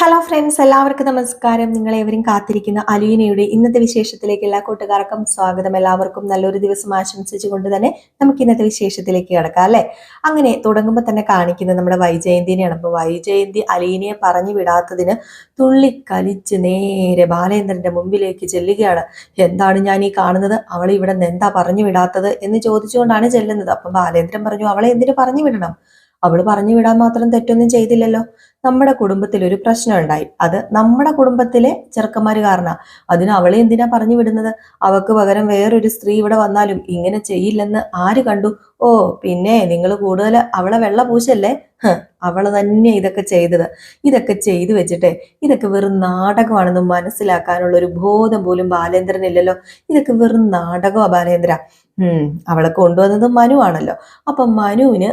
Hello friends എല്ലാവർക്കും നമസ്കാരം. നിങ്ങളെവരും കാത്തിരിക്കുന്ന അലീനയുടെ ഇന്നത്തെ വിശേഷത്തിലേക്ക് എല്ലാ കൂട്ടുകാർക്കും സ്വാഗതം. എല്ലാവർക്കും നല്ലൊരു ദിവസം ആശംസിച്ചുകൊണ്ട് തന്നെ നമുക്ക് ഇന്നത്തെ വിശേഷത്തിലേക്ക് കിടക്കാം അല്ലേ? അങ്ങനെ തുടങ്ങുമ്പോൾ തന്നെ കാണിക്കുന്നത് നമ്മുടെ വൈജയന്തിനെയാണ്. അപ്പോൾ വൈജയന്തി അലീനയെ പറഞ്ഞു വിടാത്തതിന് തുള്ളിക്കലിച്ച് നേരെ ബാലേന്ദ്രന്റെ മുമ്പിലേക്ക് ചെല്ലുകയാണ്. എന്താണ് ഞാൻ ഈ കാണുന്നത്? അവൾ ഇവിടെ നിന്ന് എന്താ പറഞ്ഞു വിടാത്തത് എന്ന് ചോദിച്ചുകൊണ്ടാണ് ചെല്ലുന്നത്. അപ്പം ബാലേന്ദ്രൻ പറഞ്ഞു അവളെ എന്തിനു പറഞ്ഞു വിടണം? അവൾ പറഞ്ഞു വിടാൻ മാത്രം തെറ്റൊന്നും ചെയ്തില്ലല്ലോ. നമ്മുടെ കുടുംബത്തിൽ ഒരു പ്രശ്നം ഉണ്ടായി. അത് നമ്മുടെ കുടുംബത്തിലെ ചെറുക്കന്മാർ കാരണം. അതിന് അവളെ എന്തിനാ പറഞ്ഞു വിടുന്നത്? അവക്ക് പകരം വേറൊരു സ്ത്രീ ഇവിടെ വന്നാലും ഇങ്ങനെ ചെയ്യില്ലെന്ന് ആര് കണ്ടു? ഓ പിന്നെ നിങ്ങൾ കൂടുതൽ അവളെ വെള്ള പൂശല്ലേ? ഹ്, അവൾ തന്നെ ഇതൊക്കെ ചെയ്തത്. ഇതൊക്കെ ചെയ്തു വെച്ചിട്ട് ഇതൊക്കെ വെറും നാടകമാണെന്ന് മനസ്സിലാക്കാനുള്ള ഒരു ബോധം പോലും ബാലേന്ദ്രനില്ലല്ലോ. ഇതൊക്കെ വെറും നാടകമാ ബാലേന്ദ്ര. അവളെ കൊണ്ടുവന്നത് മനു ആണല്ലോ അപ്പൊ മനുവിന്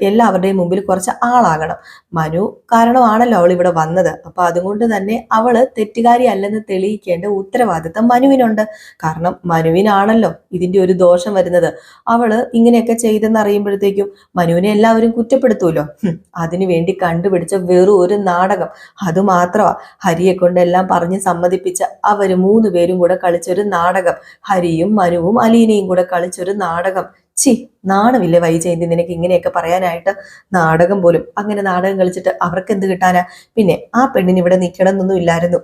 എല്ലാവരുടെയും മുമ്പിൽ കുറച്ച് ആളാകണം. മനു കാരണമാണല്ലോ അവൾ ഇവിടെ വന്നത്. അപ്പൊ അതുകൊണ്ട് തന്നെ അവൾ തെറ്റുകാരി അല്ലെന്ന് തെളിയിക്കേണ്ട ഉത്തരവാദിത്തം മനുവിനുണ്ട്. കാരണം മനുവിനാണല്ലോ ഇതിന്റെ ഒരു ദോഷം വരുന്നത്. അവൾ ഇങ്ങനെയൊക്കെ ചെയ്തെന്ന് അറിയുമ്പോഴത്തേക്കും മനുവിനെ എല്ലാവരും കുറ്റപ്പെടുത്തുമല്ലോ അതിനു വേണ്ടി കണ്ടുപിടിച്ച വെറും ഒരു നാടകം. അത് മാത്രമാ ഹരിയെ കൊണ്ടെല്ലാം പറഞ്ഞ് സമ്മതിപ്പിച്ച അവർ മൂന്ന് പേരും കൂടെ കളിച്ചൊരു നാടകം. ഹരിയും മനുവും അലീനയും കൂടെ കളിച്ചൊരു നാടകം. ചി നാണമില്ലേ വൈജയന്തി? നിനക്ക് ഇങ്ങനെയൊക്കെ പറയാനായിട്ട് നാടകം പോലും. അങ്ങനെ നാടകം കളിച്ചിട്ട് അവർക്ക് എന്ത് കിട്ടാനാ? പിന്നെ ആ പെണ്ണിന് ഇവിടെ നിൽക്കണം എന്നൊന്നും ഇല്ലായിരുന്നു.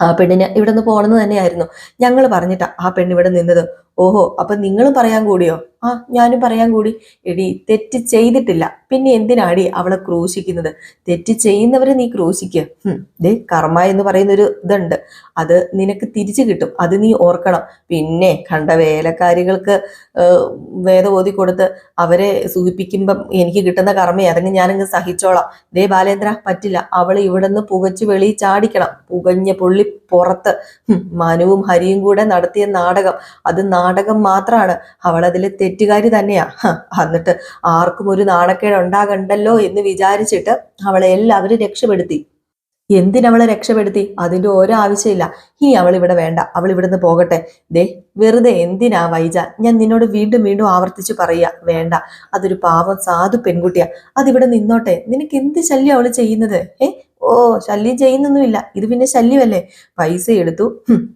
ആ പെണ്ണിന് ഇവിടെ നിന്ന് പോകണമെന്ന് തന്നെയായിരുന്നു. ഞങ്ങൾ പറഞ്ഞിട്ടാ ആ പെണ്ണ് ഇവിടെ നിന്നത്. ഓഹോ അപ്പൊ നിങ്ങൾ പറയാൻ കൂടിയോ? ആ ഞാനും പറയാൻ കൂടി. എടി തെറ്റ് ചെയ്തിട്ടില്ല. പിന്നെ എന്തിനാടി അവളെ ക്രൂശിക്കുന്നത്? തെറ്റ് ചെയ്യുന്നവരെ നീ ക്രൂശിക്കുക ദേ കർമ്മ എന്ന് പറയുന്ന ഒരു ഇതുണ്ട്. അത് നിനക്ക് തിരിച്ചു കിട്ടും. അത് നീ ഓർക്കണം. പിന്നെ കണ്ട വേലക്കാരികൾക്ക് വേദബോധി കൊടുത്ത് അവരെ സൂചിപ്പിക്കുമ്പം എനിക്ക് കിട്ടുന്ന കർമ്മയെ അതങ്ങ് ഞാനങ്ങ് സഹിച്ചോളാം. ദേ ബാലേന്ദ്ര പറ്റില്ല. അവൾ ഇവിടെ നിന്ന് പുകച്ച് വെളി ചാടിക്കണം. പുകഞ്ഞ പുള്ളി പുറത്ത്. മനുവും ഹരിയും കൂടെ നടത്തിയ നാടകം. അത് നാടകം മാത്രമാണ് അവൾ അതിലെ തെറ്റുകാരി തന്നെയാ. എന്നിട്ട് ആർക്കും ഒരു നാണക്കേട് ഉണ്ടാകണ്ടല്ലോ എന്ന് വിചാരിച്ചിട്ട് അവളെ എല്ലാവരും രക്ഷപ്പെടുത്തി. എന്തിനവളെ രക്ഷപ്പെടുത്തി? അതിന്റെ ഓരോ ആവശ്യമില്ല. ഇനി അവൾ ഇവിടെ വേണ്ട. അവൾ ഇവിടുന്ന് പോകട്ടെ. ദേ വെറുതെ എന്തിനാ വൈജ? ഞാൻ നിന്നോട് വീണ്ടും വീണ്ടും ആവർത്തിച്ചു പറയുക. വേണ്ട. അതൊരു പാവം സാധു പെൺകുട്ടിയാ. അതിവിടെ നിന്നോട്ടെ. നിനക്ക് എന്ത് ശല്യം അവൾ ചെയ്യുന്നത്? ഏ? ഓ ശല്യം ചെയ്യുന്നൊന്നുമില്ല. ഇത് പിന്നെ ശല്യമല്ലേ? പൈസ എടുത്തു.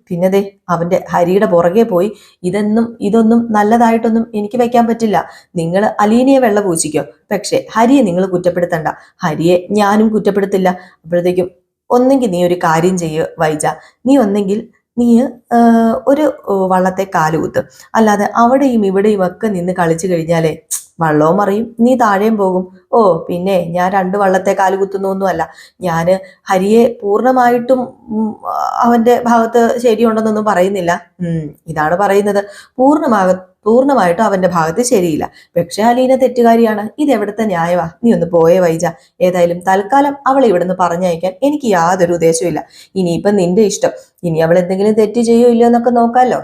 പിന്നെ ദേ അവന്റെ ഹരിയുടെ പുറകെ പോയി. ഇതെന്നും ഇതൊന്നും നല്ലതായിട്ടൊന്നും എനിക്ക് വെക്കാൻ പറ്റില്ല. നിങ്ങൾ അലീനയെ വെള്ള പൂച്ചിക്കോ പക്ഷേ ഹരിയെ നിങ്ങൾ കുറ്റപ്പെടുത്തണ്ട. ഹരിയെ ഞാനും കുറ്റപ്പെടുത്തില്ല. അപ്പോഴത്തേക്കും ഒന്നെങ്കിൽ നീ ഒരു കാര്യം ചെയ്യുക വൈജ. നീ ഒന്നെങ്കിൽ നീ ഒരു വള്ളത്തെ കാലുകുത്ത് അല്ലാതെ അവിടെയും ഇവിടെയും ഒക്കെ നിന്ന് കളിച്ചു കഴിഞ്ഞാലേ വള്ളവും അറിയും നീ താഴെയും പോകും. ഓ പിന്നെ ഞാൻ രണ്ട് വള്ളത്തെ കാലുകുത്തുന്നൊന്നുമല്ല ഞാൻ ഹരിയെ പൂർണമായിട്ടും അവന്റെ ഭാഗത്ത് ശരിയുണ്ടെന്നൊന്നും പറയുന്നില്ല. ഇതാണ് പറയുന്നത്. പൂർണമാക പൂർണമായിട്ടും അവന്റെ ഭാഗത്ത് ശരിയില്ല. പക്ഷെ അലീന തെറ്റുകാരിയാണ്. ഇത് എവിടുത്തെ ന്യായവാ? നീ ഒന്ന് പോയേ വൈജ. ഏതായാലും തൽക്കാലം അവളെ ഇവിടുന്ന് പറഞ്ഞയക്കാൻ എനിക്ക് യാതൊരു ഉദ്ദേശവും ഇനിയിപ്പം നിന്റെ ഇഷ്ടം. ഇനി അവൾ എന്തെങ്കിലും തെറ്റ് ചെയ്യോ ഇല്ലയോ എന്നൊക്കെ നോക്കാമല്ലോ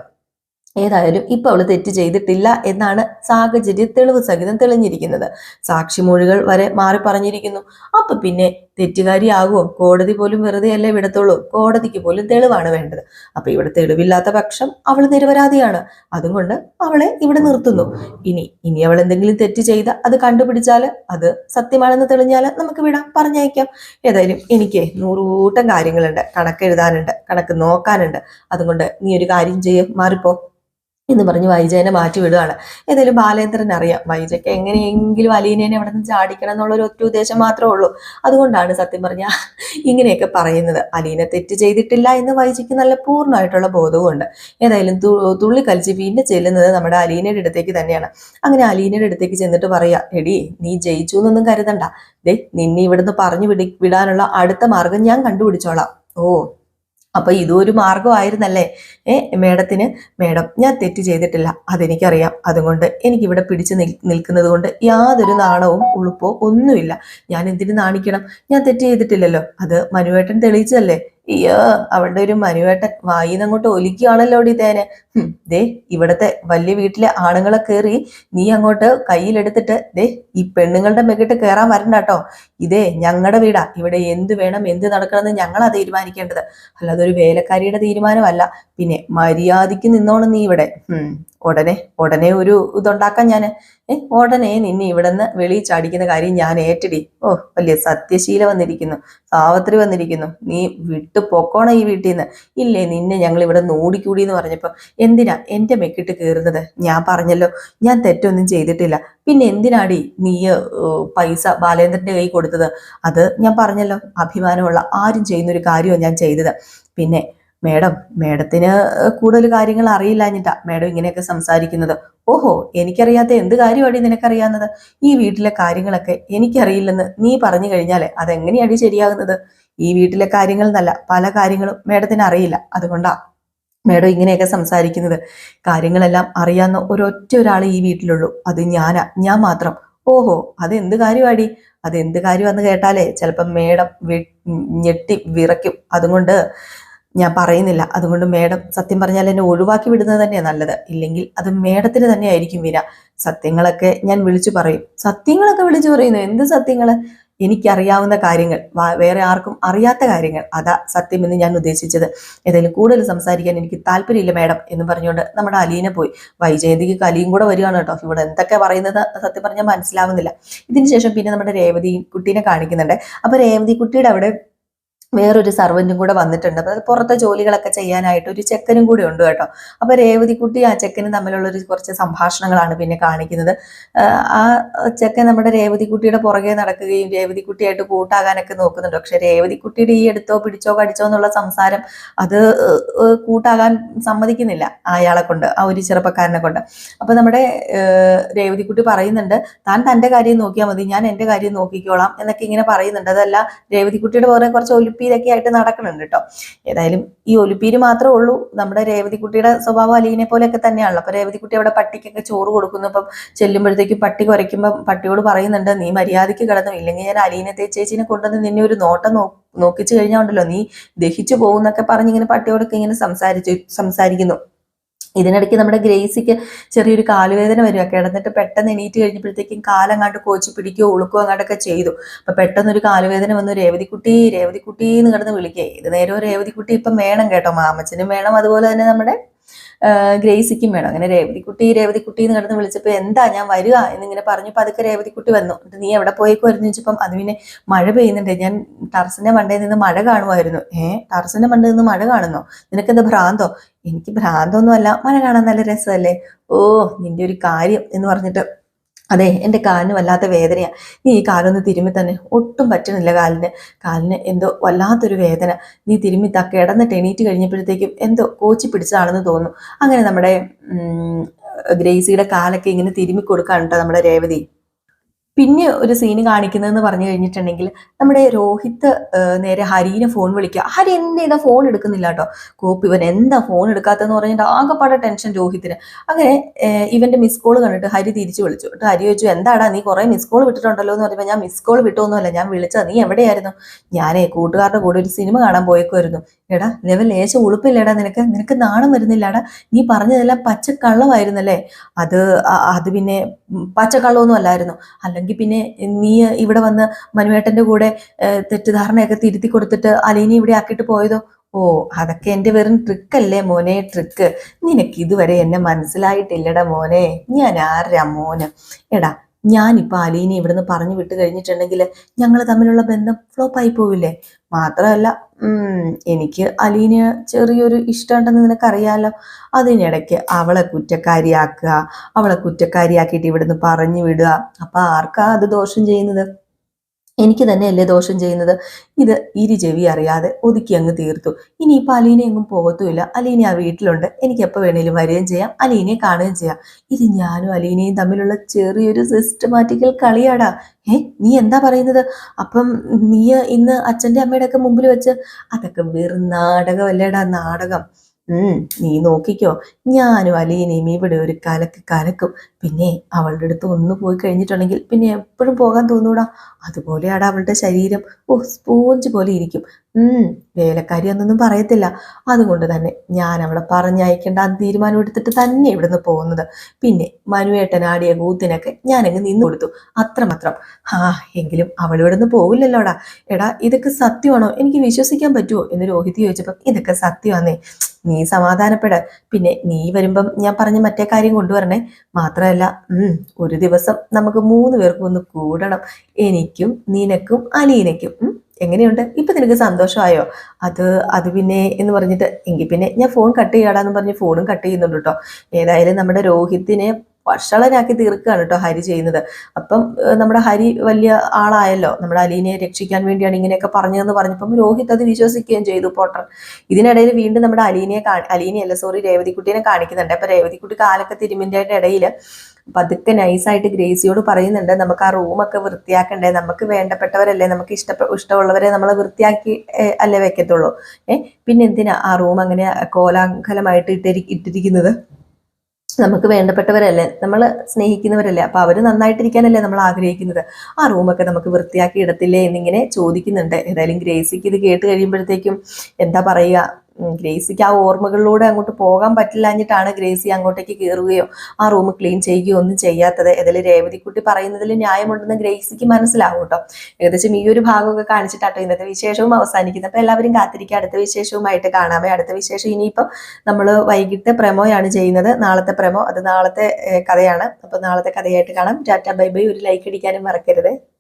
ഏതായാലും ഇപ്പൊ അവൾ തെറ്റ് ചെയ്തിട്ടില്ല എന്നാണ് സാഹചര്യ തെളിവ് സഹിതം തെളിഞ്ഞിരിക്കുന്നത്. സാക്ഷിമൊഴികൾ വരെ മാറി പറഞ്ഞിരിക്കുന്നു. അപ്പൊ പിന്നെ തെറ്റുകാരിയാകുമോ കോടതി പോലും വെറുതെ അല്ലേ വിടത്തുള്ളൂ. കോടതിക്ക് പോലും തെളിവാണ് വേണ്ടത്. അപ്പൊ ഇവിടെ തെളിവില്ലാത്ത പക്ഷം അവൾ നിരപരാധിയാണ്. അതുകൊണ്ട് അവളെ ഇവിടെ നിർത്തുന്നു. ഇനി ഇനി അവൾ എന്തെങ്കിലും തെറ്റ് ചെയ്ത അത് കണ്ടുപിടിച്ചാൽ അത് സത്യമാണെന്ന് തെളിഞ്ഞാൽ നമുക്ക് വിടാം. പറഞ്ഞയക്കാം. ഏതായാലും എനിക്ക് നൂറുകൂട്ടം കാര്യങ്ങളുണ്ട്. കണക്ക് എഴുതാനുണ്ട് കണക്ക് നോക്കാനുണ്ട്. അതുകൊണ്ട് നീ ഒരു കാര്യം ചെയ്യും. മാറിപ്പോ. എന്ന് പറഞ്ഞ് വൈജയനെ മാറ്റി വിടുകയാണ് ഏതായാലും ബാലേന്ദ്രൻ അറിയാം വൈജയ്ക്ക് എങ്ങനെയെങ്കിലും അലീനേനെ അവിടെ നിന്ന് ചാടിക്കണം എന്നുള്ള ഒരു ഒറ്റ ഉദ്ദേശം മാത്രമേ ഉള്ളൂ. അതുകൊണ്ടാണ് സത്യം പറഞ്ഞ ഇങ്ങനെയൊക്കെ പറയുന്നത്. അലീന തെറ്റ് ചെയ്തിട്ടില്ല എന്ന് വൈജയ്ക്ക് നല്ല പൂർണമായിട്ടുള്ള ബോധവുമുണ്ട്. ഏതായാലും തുള്ളി കളിച്ച് പിന്നെ ചെല്ലുന്നത് നമ്മുടെ അലീനയുടെ അടുത്തേക്ക് തന്നെയാണ്. അങ്ങനെ അലീനയുടെ അടുത്തേക്ക് ചെന്നിട്ട് പറയാ എടി നീ ജയിച്ചു എന്നൊന്നും കരുതണ്ട. ദേ നിന്നെ ഇവിടുന്ന് പറഞ്ഞു വിടി വിടാനുള്ള അടുത്ത മാർഗം ഞാൻ കണ്ടുപിടിച്ചോളാം. ഓ അപ്പൊ ഇതൊരു മാർഗമായിരുന്നല്ലേ ഏ മേഡത്തിന് മേഡം ഞാൻ തെറ്റ് ചെയ്തിട്ടില്ല. അതെനിക്കറിയാം. അതുകൊണ്ട് എനിക്കിവിടെ പിടിച്ചു നിൽ നിൽക്കുന്നത് കൊണ്ട് യാതൊരു നാണവും ഉളുപ്പോ ഒന്നുമില്ല. ഞാൻ എന്തിനു നാണിക്കണം? ഞാൻ തെറ്റ് ചെയ്തിട്ടില്ലല്ലോ. അത് മനുവേട്ടൻ തെളിയിച്ചതല്ലേ? അയ്യോ അവളുടെ ഒരു മനുവേട്ട വായിന്ന് അങ്ങോട്ട് ഒലിക്കുകയാണല്ലോ ഡി തേനെ. ദേ ഇവിടത്തെ വലിയ വീട്ടിലെ ആണുങ്ങളെ കയറി നീ അങ്ങോട്ട് കയ്യിലെടുത്തിട്ട് ദേ ഈ പെണ്ണുങ്ങളുടെ മെക്കിട്ട് കയറാൻ വരണ്ട കേട്ടോ. ഇതേ ഞങ്ങളുടെ വീടാ. ഇവിടെ എന്ത് വേണം എന്ത് നടക്കണമെന്ന് ഞങ്ങളാ തീരുമാനിക്കേണ്ടത്. അല്ലാതെ ഒരു വേലക്കാരിയുടെ തീരുമാനമല്ല. പിന്നെ മര്യാദയ്ക്ക് നിന്നോണം നീ ഇവിടെ. ഉടനെ ഉടനെ ഒരു ഇതുണ്ടാക്കാൻ ഞാൻ ഏ ഉടനെ നിന്നെ ഇവിടെ നിന്ന് വെളിയിൽ ചാടിക്കുന്ന കാര്യം ഞാൻ ഏറ്റടി. ഓ വലിയ സത്യശീല വന്നിരിക്കുന്നു. സാവത്രി വന്നിരിക്കുന്നു. നീ വിട്ട് പൊക്കോണം ഈ വീട്ടിൽ നിന്ന് ഇല്ലേ നിന്നെ ഞങ്ങൾ ഇവിടെ നോടിക്കൂടി എന്ന് പറഞ്ഞപ്പോൾ എന്തിനാ എന്റെ മെക്കിട്ട് കയറുന്നത് ഞാൻ പറഞ്ഞല്ലോ ഞാൻ തെറ്റൊന്നും ചെയ്തിട്ടില്ല. പിന്നെ എന്തിനാടി നീ പൈസ ബാലേന്ദ്രന്റെ കൈ കൊടുത്തത്? അത് ഞാൻ പറഞ്ഞല്ലോ അഭിമാനമുള്ള ആരും ചെയ്യുന്നൊരു കാര്യമാണ് ഞാൻ ചെയ്തത്. പിന്നെ മേഡം മേഡത്തിന് കൂടുതൽ കാര്യങ്ങൾ അറിയില്ല എന്നിട്ടാ മേഡം ഇങ്ങനെയൊക്കെ സംസാരിക്കുന്നത്. ഓഹോ എനിക്കറിയാത്ത എന്ത് കാര്യമാണ് നിനക്കറിയാവുന്നത്? ഈ വീട്ടിലെ കാര്യങ്ങളൊക്കെ എനിക്കറിയില്ലെന്ന് നീ പറഞ്ഞു കഴിഞ്ഞാൽ അതെങ്ങനെയാണ് ശരിയാകുന്നത്? ഈ വീട്ടിലെ കാര്യങ്ങൾ എന്നല്ല പല കാര്യങ്ങളും മേഡത്തിന് അറിയില്ല. അതുകൊണ്ടാ മേഡം ഇങ്ങനെയൊക്കെ സംസാരിക്കുന്നത്. കാര്യങ്ങളെല്ലാം അറിയാവുന്ന ഒരൊറ്റ ഒരാൾ ഈ വീട്ടിലുള്ളൂ. അത് ഞാനാ ഞാൻ മാത്രം. ഓഹോ അതെന്ത് കാര്യമാടി? അതെന്ത് കാര്യമാണെന്ന് കേട്ടാലേ ചിലപ്പം മേഡം ഞെട്ടി വിറയ്ക്കും. അതുകൊണ്ട് ഞാൻ പറയുന്നില്ല. അതുകൊണ്ട് മേഡം സത്യം പറഞ്ഞാൽ എന്നെ ഒഴിവാക്കി വിടുന്നത് തന്നെയാണ് നല്ലത്. ഇല്ലെങ്കിൽ അത് മേഡത്തിന് തന്നെ ആയിരിക്കും വിന സത്യങ്ങളൊക്കെ ഞാൻ വിളിച്ചു പറയും. സത്യങ്ങളൊക്കെ വിളിച്ചു പറയുന്നു. എന്ത് സത്യങ്ങൾ? എനിക്കറിയാവുന്ന കാര്യങ്ങൾ. വേറെ ആർക്കും അറിയാത്ത കാര്യങ്ങൾ. അതാ സത്യം എന്ന് ഞാൻ ഉദ്ദേശിച്ചത്. ഏതായാലും കൂടുതൽ സംസാരിക്കാൻ എനിക്ക് താല്പര്യമില്ല മേഡം എന്ന് പറഞ്ഞുകൊണ്ട് നമ്മുടെ അലീനെ പോയി. വൈജയന്തിക്ക് കലിയും കൂടെ വരികയാണ് കേട്ടോ. ഇവിടെ എന്തൊക്കെ പറയുന്നത് സത്യം പറഞ്ഞാൽ മനസ്സിലാവുന്നില്ല. ഇതിനുശേഷം പിന്നെ നമ്മുടെ രേവതി കുട്ടീനെ കാണിക്കുന്നുണ്ട്. അപ്പൊ രേവതി കുട്ടിയുടെ അവിടെ വേറൊരു സർവന്റും കൂടെ വന്നിട്ടുണ്ട്. അപ്പോൾ അത് പുറത്തെ ജോലികളൊക്കെ ചെയ്യാനായിട്ട് ഒരു ചെക്കനും കൂടെ ഉണ്ട് കേട്ടോ. അപ്പോൾ രേവതി കുട്ടി ആ ചെക്കനും തമ്മിലുള്ള ഒരു കുറച്ച് സംഭാഷണങ്ങളാണ് പിന്നെ കാണിക്കുന്നത്. ആ ചെക്കൻ നമ്മുടെ രേവതി കുട്ടിയുടെ പുറകെ നടക്കുകയും രേവതി കുട്ടിയായിട്ട് കൂട്ടാകാനൊക്കെ നോക്കുന്നുണ്ട്. പക്ഷെ രേവതി കുട്ടിയുടെ ഈ എടുത്തോ പിടിച്ചോ കടിച്ചോ എന്നുള്ള സംസാരം അത് കൂട്ടാകാൻ സമ്മതിക്കുന്നില്ല അയാളെ കൊണ്ട് ആ ഒരു ചെറുപ്പക്കാരനെ കൊണ്ട്. അപ്പോൾ നമ്മുടെ രേവതിക്കുട്ടി രേവതി കുട്ടി പറയുന്നുണ്ട് താൻ തന്റെ കാര്യം നോക്കിയാൽ മതി. ഞാൻ എന്റെ കാര്യം നോക്കിക്കോളാം എന്നൊക്കെ ഇങ്ങനെ പറയുന്നുണ്ട്. അതല്ല രേവതി കുട്ടിയുടെ പുറകെ കുറച്ച് ഒലിപ്പീരൊക്കെ ആയിട്ട് നടക്കുന്നുണ്ട് കേട്ടോ ഏതായാലും ഈ ഒലിപ്പീര് മാത്രമേ ഉള്ളൂ. നമ്മുടെ രേവതിക്കുട്ടിയുടെ സ്വഭാവം അലീനെ പോലെയൊക്കെ തന്നെയാണല്ലോ. അപ്പൊ രേവതിക്കുട്ടി അവിടെ പട്ടിക്കൊക്കെ ചോറ് കൊടുക്കുന്നു. അപ്പം ചെല്ലുമ്പോഴത്തേക്കും പട്ടി കുരയ്ക്കുമ്പോൾ പട്ടിയോട് പറയുന്നുണ്ട് നീ മര്യാദയ്ക്ക് കിടന്നു. ഇല്ലെങ്കിൽ ഞാൻ അലീനത്തെ തേച്ചേച്ചിനെ കൊണ്ടുവന്ന് നിന്നെ ഒരു നോട്ടം നോ നോക്കിച്ചു കഴിഞ്ഞാൽ ഉണ്ടല്ലോ. നീ ദഹിച്ചു പോകുന്നൊക്കെ പറഞ്ഞിങ്ങനെ പട്ടിയോടൊക്കെ ഇങ്ങനെ സംസാരിച്ചു സംസാരിക്കുന്നു. ഇതിനിടയ്ക്ക് നമ്മുടെ ഗ്രേസിക്ക് ചെറിയൊരു കാലുവേദന വരിക. കിടന്നിട്ട് പെട്ടെന്ന് എണീറ്റ് കഴിഞ്ഞപ്പോഴത്തേക്കും കാലങ്ങാണ്ട് കോച്ച് പിടിക്കുകയോ ഉളുക്കുകയോ അങ്ങാണ്ടൊക്കെ ചെയ്തു. അപ്പം പെട്ടെന്ന് ഒരു കാലുവേദന വന്നു. രേവതിക്കുട്ടി രേവതിക്കുട്ടി എന്ന് കിടന്ന് വിളിക്കുക. ഇത് നേരവും രേവതിക്കുട്ടി ഇപ്പം വേണം കേട്ടോ. മാമച്ചനും വേണം. അതുപോലെ തന്നെ നമ്മുടെ ഗ്രേസിക്കും വേണം. അങ്ങനെ രേവതിക്കുട്ടി രേവതിക്കുട്ടി എന്ന് കിടന്ന് വിളിച്ചപ്പോൾ എന്താ ഞാൻ വരിക? എന്നിങ്ങനെ പറഞ്ഞു. പതുക്കെ രേവതിക്കുട്ടി വന്നു. നീ എവിടെ പോയേക്കുമായിരുന്നു ചോദിച്ചപ്പം അത് പിന്നെ മഴ പെയ്യുന്നുണ്ട്. ഞാൻ ടർസിന്റെ മണ്ടയിൽ നിന്ന് മഴ കാണുമായിരുന്നു. ഏ? ടർസിന്റെ മണ്ടയിൽ നിന്ന് മഴ കാണുന്നോ? നിനക്കെന്താ ഭ്രാന്തോ? എനിക്ക് ഭ്രാന്തൊന്നും അല്ല മഴ കാണാൻ നല്ല രസമല്ലേ? ഓ നിന്റെ ഒരു കാര്യം എന്ന് പറഞ്ഞിട്ട് അതെ എന്റെ കാലിന് വല്ലാത്ത വേദനയാണ് നീ ഈ കാലൊന്ന് തിരുമ്മി തന്നെ. ഒട്ടും പറ്റണില്ല കാലിന്. കാലിന് എന്തോ വല്ലാത്തൊരു വേദന. നീ തിരുമ്മി ത കിടന്നിട്ട് എണീറ്റ് കഴിഞ്ഞപ്പോഴത്തേക്കും എന്തോ കോച്ചി പിടിച്ചതാണെന്ന് തോന്നുന്നു. അങ്ങനെ നമ്മുടെ ഗ്രേസിയുടെ കാലൊക്കെ ഇങ്ങനെ തിരുമ്മി കൊടുക്കാണ് കേട്ടോ നമ്മുടെ രേവതി? പിന്നെ ഒരു സീന് കാണിക്കുന്നതെന്ന് പറഞ്ഞു കഴിഞ്ഞിട്ടുണ്ടെങ്കിൽ നമ്മുടെ രോഹിത്ത് നേരെ ഹരീനെ ഫോൺ വിളിക്കുക. ഹരി എന്തിനാ ഫോൺ എടുക്കുന്നില്ല കേട്ടോ. കോപ്പി ഇവൻ എന്താ ഫോൺ എടുക്കാത്തതെന്ന് പറഞ്ഞിട്ട് ആകെപ്പാടെ ടെൻഷൻ രോഹിത്തിന്. അങ്ങനെ ഇവന്റെ മിസ് കോൾ കണ്ടിട്ട് ഹരി തിരിച്ചു വിളിച്ചു. കേട്ടോ ഹരി ചോദിച്ചു എന്താടാ നീ കുറെ മിസ് കോൾ വിട്ടിട്ടുണ്ടല്ലോ? എന്ന് പറയുമ്പോൾ ഞാൻ മിസ് കോൾ വിട്ടൊന്നുമല്ല. ഞാൻ വിളിച്ചത്. നീ എവിടെയായിരുന്നു? ഞാനേ കൂട്ടുകാരുടെ കൂടെ ഒരു സിനിമ കാണാൻ പോയേക്കുമായിരുന്നു എടാ ലെവൽ ലേശം ഉളുപ്പില്ലേടാ നിനക്ക്? നിനക്ക് നാണം വരുന്നില്ലടാ? നീ പറഞ്ഞതെല്ലാം പച്ചക്കള്ളമായിരുന്നല്ലേ? അത് അത് പിന്നെ പച്ചക്കള്ളമൊന്നും അല്ലായിരുന്നു. അല്ലെങ്കിൽ പിന്നെ നീ ഇവിടെ വന്ന് മനുവേട്ടന്റെ കൂടെ തെറ്റിദ്ധാരണയൊക്കെ തിരുത്തി കൊടുത്തിട്ട് അലീനെ ഇവിടെ ആക്കിയിട്ട് പോയതോ? ഓ അതൊക്കെ എന്റെ വെറും ട്രിക്കല്ലേ മോനെ ട്രിക്ക് നിനക്ക് ഇതുവരെ എന്നെ മനസ്സിലായിട്ടില്ലടാ മോനെ. ഞാൻ ആരാ മോന്? എടാ ഞാനിപ്പോൾ അലീനെ ഇവിടുന്ന് പറഞ്ഞു വിട്ട് കഴിഞ്ഞിട്ടുണ്ടെങ്കിൽ ഞങ്ങൾ തമ്മിലുള്ള ബന്ധം ഫ്ലോപ്പായി പോവില്ലേ? മാത്രമല്ല എനിക്ക് അലീന ചെറിയൊരു ഇഷ്ടമുണ്ടെന്ന് നിനക്കറിയാലോ? അതിനിടയ്ക്ക് അവളെ കുറ്റക്കാരിയാക്കുക അവളെ കുറ്റക്കാരിയാക്കിയിട്ട് ഇവിടുന്ന് പറഞ്ഞു വിടുക. അപ്പം ആർക്കാ അത് ദോഷം ചെയ്യുന്നത്? എനിക്ക് തന്നെയല്ലേ ദോഷം ചെയ്യുന്നത്? ഇത് ഇരു ചെവി അറിയാതെ ഒതുക്കി അങ്ങ് തീർത്തു. ഇനി ഇപ്പൊ അലീനെ എങ്ങും പോകത്തുമില്ല. അലീന ആ വീട്ടിലുണ്ട്. എനിക്ക് എപ്പോൾ വേണേലും വരികയും ചെയ്യാം. അലീനയെ കാണുകയും ചെയ്യാം. ഇത് ഞാനും അലീനയും തമ്മിലുള്ള ചെറിയൊരു സിസ്റ്റമാറ്റിക്കൽ കളിയാടാ. ഏ നീ എന്താ പറയുന്നത്? അപ്പം നീ ഇന്ന് അച്ഛന്റെ അമ്മയുടെ ഒക്കെ മുമ്പിൽ വെച്ച് അതൊക്കെ വെറും നാടകമല്ലേടാ നാടകം. ഉം നീ നോക്കിക്കോ. ഞാനും അലീനയും ഇവിടെ ഒരു കലക്ക് കലക്കും. പിന്നെ അവളുടെ അടുത്ത് ഒന്ന് പോയി കഴിഞ്ഞിട്ടുണ്ടെങ്കിൽ പിന്നെ എപ്പോഴും പോകാൻ തോന്നൂടാ. അതുപോലെയാണ് അവളുടെ ശരീരം. ഓ സ്പോഞ്ച് പോലെ ഇരിക്കും. വേലക്കാരി എന്നൊന്നും പറയത്തില്ല. അതുകൊണ്ട് തന്നെ ഞാൻ അവളെ പറഞ്ഞയക്കേണ്ട ആ തീരുമാനം എടുത്തിട്ട് തന്നെ ഇവിടുന്ന് പോകുന്നത്. പിന്നെ മനുവേട്ടൻ ആടിയ കൂത്തിനൊക്കെ ഞാനങ്ങ് നിന്നു കൊടുത്തു. അത്രമാത്രം. ആ എങ്കിലും അവൾ ഇവിടുന്ന് പോവില്ലല്ലോടാ. എടാ ഇതൊക്കെ സത്യമാണോ? എനിക്ക് വിശ്വസിക്കാൻ പറ്റുമോ എന്ന് രോഹിത് ചോദിച്ചപ്പം ഇതൊക്കെ സത്യമാന്നേ. നീ സമാധാനപ്പെട. പിന്നെ നീ വരുമ്പം ഞാൻ പറഞ്ഞ മറ്റേ കാര്യം കൊണ്ടുവരണേ. മാത്രമല്ല ഒരു ദിവസം നമുക്ക് മൂന്ന് പേർക്കും ഒന്ന് കൂടണം. എനിക്കും നിനക്കും അലീനയ്ക്കും. എങ്ങനെയുണ്ട്? ഇപ്പം നിനക്ക് സന്തോഷമായോ? അത് അത് പിന്നെ എന്ന് പറഞ്ഞിട്ട് എങ്കിൽ പിന്നെ ഞാൻ ഫോൺ കട്ട് ചെയ്യാടാന്ന് പറഞ്ഞ് ഫോണും കട്ട് ചെയ്യുന്നുണ്ട് കേട്ടോ ഏതായാലും നമ്മുടെ രോഹിത്തിനെ വഷളനാക്കി തീർക്കുകയാണ് കേട്ടോ ഹരി ചെയ്യുന്നത്. അപ്പം നമ്മുടെ ഹരി വലിയ ആളായല്ലോ. നമ്മുടെ അലീനയെ രക്ഷിക്കാൻ വേണ്ടിയാണ് ഇങ്ങനെയൊക്കെ പറഞ്ഞതെന്ന് പറഞ്ഞപ്പം രോഹിത് അത് വിശ്വസിക്കുകയും ചെയ്തു പോട്ടർ. ഇതിനിടയിൽ വീണ്ടും നമ്മുടെ അലീനയെ അലീനയല്ല സോറി രേവതിക്കുട്ടീനെ കാണിക്കുന്നുണ്ട്. അപ്പം രേവതിക്കുട്ടി കാലൊക്കെ തിരുമിന്റെ ഇടയിൽ പതുക്കെ നൈസായിട്ട് ഗ്രേസിയോട് പറയുന്നുണ്ട്. നമുക്ക് ആ റൂമൊക്കെ വൃത്തിയാക്കണ്ടേ? നമുക്ക് വേണ്ടപ്പെട്ടവരല്ലേ? നമുക്ക് ഇഷ്ടപ്പെ ഇഷ്ടമുള്ളവരെ നമ്മൾ വൃത്തിയാക്കി അല്ലേ വെക്കത്തുള്ളൂ? ഏഹ് പിന്നെ എന്തിനാ ആ റൂം അങ്ങനെ കോലാഹലമായിട്ട് ഇട്ടിരി ഇട്ടിരിക്കുന്നത്? നമുക്ക് വേണ്ടപ്പെട്ടവരല്ലേ? നമ്മൾ സ്നേഹിക്കുന്നവരല്ലേ? അപ്പൊ അവർ നന്നായിട്ടിരിക്കാനല്ലേ നമ്മൾ ആഗ്രഹിക്കുന്നത്? ആ റൂമൊക്കെ നമുക്ക് വൃത്തിയാക്കി ഇടത്തില്ലേ എന്നിങ്ങനെ ചോദിക്കുന്നുണ്ട്. ഏതായാലും ഗ്രേസിക്ക് ഇത് കേട്ട് കഴിയുമ്പോഴത്തേക്കും എന്താ പറയുക? ഗ്രേസിക്ക് ആ ഓർമ്മകളിലൂടെ അങ്ങോട്ട് പോകാൻ പറ്റില്ലാഞ്ഞിട്ടാണ് ഗ്രേസി അങ്ങോട്ടേക്ക് കയറുകയോ ആ റൂം ക്ലീൻ ചെയ്യുകയോ ഒന്നും ചെയ്യാത്തത്. ഏതായാലും രേവതിക്കുട്ടി പറയുന്നതിൽ ന്യായമുണ്ടെന്ന് ഗ്രേസിക്ക് മനസ്സിലാവും കേട്ടോ. ഏകദേശം ഈ ഒരു ഭാഗമൊക്കെ കാണിച്ചിട്ടാട്ടോ ഇന്നത്തെ വിശേഷവും അവസാനിക്കുന്നത്. അപ്പൊ എല്ലാവരും കാത്തിരിക്കുക. അടുത്ത വിശേഷവുമായിട്ട് കാണാമേ അടുത്ത വിശേഷം ഇനിയിപ്പം നമ്മൾ വൈകിട്ട് പ്രമോയാണ് ചെയ്യുന്നത്. നാളത്തെ പ്രമോ. അത് നാളത്തെ കഥയാണ്. അപ്പൊ നാളത്തെ കഥയായിട്ട് കാണാം. Tata bye bye. ഒരു ലൈക്ക് അടിക്കാനും മറക്കരുത്.